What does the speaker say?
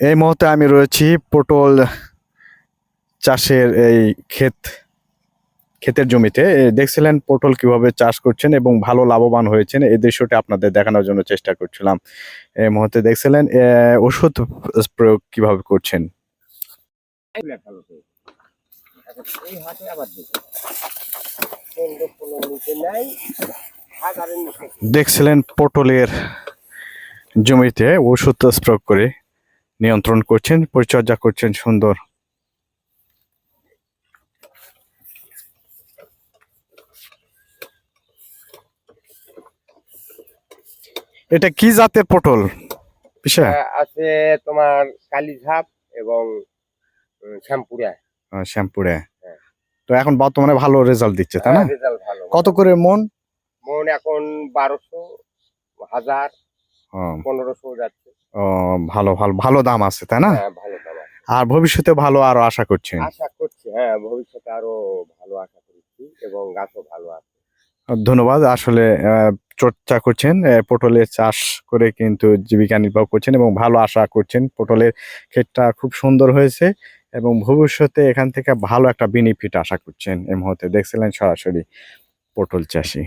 এই মুহূর্তে আমি রয়েছি পটল চাষের এই ক্ষেত, ক্ষেতের জমিতে। দেখছিলেন পটল কীভাবে চাষ করছেন এবং ভালো লাভবান হয়েছেন। এই দৃশ্যটি আপনাদের দেখানোর জন্য চেষ্টা করছিলাম। এই মুহূর্তে দেখছিলেন ওষুধ প্রয়োগ কীভাবে করছেন? দেখছিলেন পটলের জমিতে ওষুধ প্রয়োগ করে নিয়ন্ত্রণ করছেন পরিচর্যা করছেন সুন্দর। এটা কি জাতের পটল? আছে তোমার কালীঝাপ এবং উম, শ্যামপুরা। হ্যাঁ। তো এখন বর্তমানে ভালো রেজাল্ট দিচ্ছে তাই না? রেজাল্ট ভালো কত করে মন? মন এখন বারোশো হাজার পনেরোশো যাচ্ছে। ভালো ভালো ভালো দাম আছে তাই না? হ্যাঁ ভালো দাম আর ভবিষ্যতে ভালো আরও আশা করছেন? আশা করছি হ্যাঁ ভবিষ্যতে আরও ভালো আশা করছি এবং গাছও ভালো আছে। ধন্যবাদ আসলে চর্চা করছেন পটলের চাষ করে কিন্তু জীবিকা নির্বাহ করছেন এবং ভালো আশা করছেন। পটলের ক্ষেতটা খুব সুন্দর হয়েছে এবং ভবিষ্যতে এখান থেকে ভালো একটা বেনিফিট আশা করছেন এই মুহূর্তে। দেখছিলেন সরাসরি পটল চাষি।